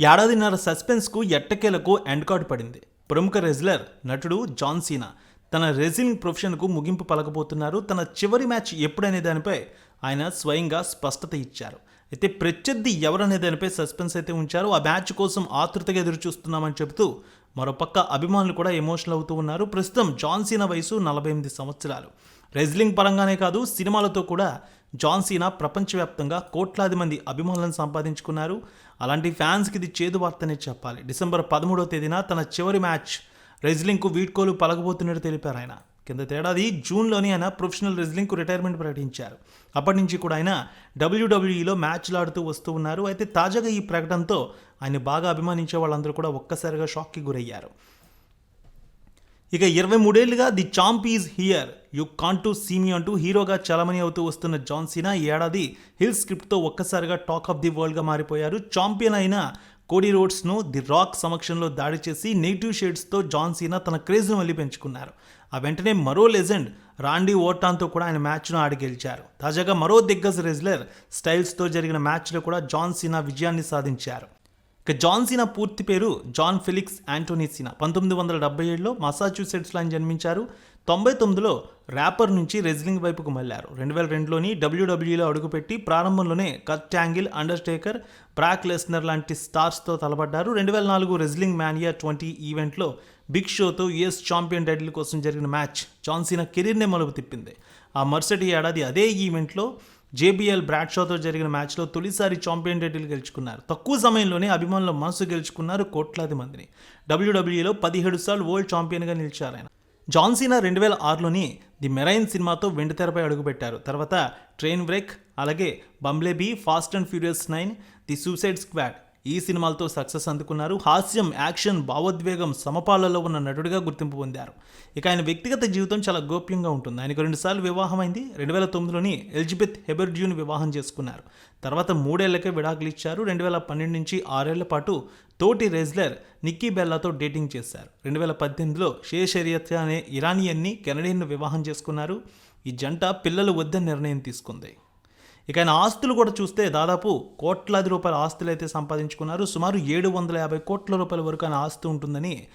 ఏడాదిన్నర సస్పెన్స్కు ఎట్టకేలకు end card పడింది. ప్రముఖ రెజ్లర్ నటుడు జాన్ సీనా తన రెజ్లింగ్ ప్రొఫెషన్కు ముగింపు పలకబోతున్నారు. తన చివరి మ్యాచ్ ఎప్పుడనే దానిపై ఆయన స్వయంగా స్పష్టత ఇచ్చారు. అయితే ప్రత్యర్థి ఎవరనే దానిపై సస్పెన్స్ అయితే ఉంచారు. ఆ మ్యాచ్ కోసం ఆతృతగా ఎదురు చూస్తున్నామని చెబుతూ మరోపక్క అభిమానులు కూడా ఎమోషనల్ అవుతూ ఉన్నారు. ప్రస్తుతం జాన్ సీనా వయసు నలభై ఎనిమిది సంవత్సరాలు. రెజ్లింగ్ పరంగానే కాదు సినిమాలతో కూడా జాన్ సీనా ప్రపంచవ్యాప్తంగా కోట్లాది మంది అభిమానులను సంపాదించుకున్నారు. అలాంటి ఫ్యాన్స్కి ఇది చేదు వార్తనే చెప్పాలి. డిసెంబర్ పదమూడవ తేదీన తన చివరి మ్యాచ్ రెజ్లింగ్కు వీడ్కోలు పలకబోతున్నట్టు తెలిపారు ఆయన. కింద తేడాది జూన్లోనే ఆయన ప్రొఫెషనల్ రెజ్లింగ్కు రిటైర్మెంట్ ప్రకటించారు. అప్పటి నుంచి కూడా ఆయన డబ్ల్యూడబ్ల్యూఈలో మ్యాచ్లు ఆడుతూ వస్తూ ఉన్నారు. అయితే తాజాగా ఈ ప్రకటనతో ఆయన బాగా అభిమానించే వాళ్ళందరూ కూడా ఒక్కసారిగా షాక్కి గురయ్యారు. ఇక ఇరవై మూడేళ్ళుగా the champ is here you can't to see me అంటూ హీరోగా చలమణి అవుతూ వస్తున్న జాన్ సీనా ఈ ఏడాది హిల్ స్క్రిప్ట్తో ఒక్కసారిగా టాక్ ఆఫ్ ది వరల్డ్గా మారిపోయారు. చాంపియన్ అయిన కోడీ రోడ్స్ను ది రాక్ సమక్షంలో దాడి చేసి నెగిటివ్ షేడ్స్తో జాన్ సీనా తన క్రేజ్ను మళ్ళీ పెంచుకున్నారు. ఆ వెంటనే మరో లెజెండ్ రాండీ ఓటాన్తో కూడా ఆయన మ్యాచ్ను ఆడి గెలిచారు. తాజాగా మరో దిగ్గజ రెజ్లర్ స్టైల్స్తో జరిగిన మ్యాచ్లో కూడా జాన్ సీనా విజయాన్ని సాధించారు. ఇక జాన్ సీనా పూర్తి పేరు జాన్ ఫిలిక్స్ యాంటోనీ సీనా. పంతొమ్మిది వందల డెబ్బై ఏడులో మసాచ్యూసెట్స్లో ఆయన జన్మించారు. తొంభై తొమ్మిదిలో ర్యాపర్ నుంచి రెజ్లింగ్ వైపుకు మళ్ళారు. రెండు వేల రెండులోని డబ్ల్యూడబ్ల్యూలో అడుగుపెట్టి ప్రారంభంలోనే Kurt Angle Undertaker Brock Lesnar లాంటి స్టార్స్తో తలపడ్డారు. రెండు వేల నాలుగు రెజ్లింగ్ మ్యానియా ట్వంటీ ఈవెంట్లో బిగ్ షోతో యుఎస్ ఛాంపియన్ టైటిల్ కోసం జరిగిన మ్యాచ్ జాన్సీన కెరీర్నే మలుపు తిప్పింది. ఆ మరుసటి ఏడాది అదే ఈవెంట్లో జేబీఎల్ బ్రాడ్షాతో జరిగిన మ్యాచ్లో తొలిసారి ఛాంపియన్ టైటిల్ గెలుచుకున్నారు. తక్కువ సమయంలోనే అభిమానుల మనసు గెలుచుకున్నారు కోట్లాది మందిని. డబ్ల్యూడబ్ల్యూలో పదిహేడు సార్లు వరల్డ్ ఛాంపియన్గా నిలిచారు ఆయన జాన్సీనా రెండు వేల ఆరులోని ది మెరైన్ సినిమాతో వెండితెరపై అడుగుపెట్టారు. తర్వాత ట్రైన్ బ్రేక్ అలాగే Bumblebee fast and furious nine the suicide squad. ఈ సినిమాలతో సక్సెస్ అందుకున్నారు. హాస్యం యాక్షన్ భావోద్వేగం సమపాలలో ఉన్న నటుడిగా గుర్తింపు పొందారు. ఇక ఆయన వ్యక్తిగత జీవితం చాలా గోప్యంగా ఉంటుంది. ఆయనకు రెండుసార్లు వివాహమైంది. రెండు వేల తొమ్మిదిలోని ఎలిజబెత్ హెబర్డ్యూని వివాహం చేసుకున్నారు. తర్వాత మూడేళ్ళకే విడాకులు ఇచ్చారు. రెండు వేల పన్నెండు నుంచి ఆరేళ్ళ పాటు తోటి రెజ్లర్ నిక్కీ బెల్లాతో డేటింగ్ చేశారు. రెండు వేల పద్దెనిమిదిలో షే షరియత్ అనే ఇరానియన్ని కెనడియన్ను వివాహం చేసుకున్నారు. ఈ జంట పిల్లలు వద్దని నిర్ణయం తీసుకుంది. ఇక ఆయన ఆస్తులు కూడా చూస్తే దాదాపు కోట్లాది రూపాయల ఆస్తులు అయితే సంపాదించుకున్నారు. సుమారు ఏడు వందల యాభై కోట్ల రూపాయల వరకు ఆయన ఆస్తి ఉంటుందని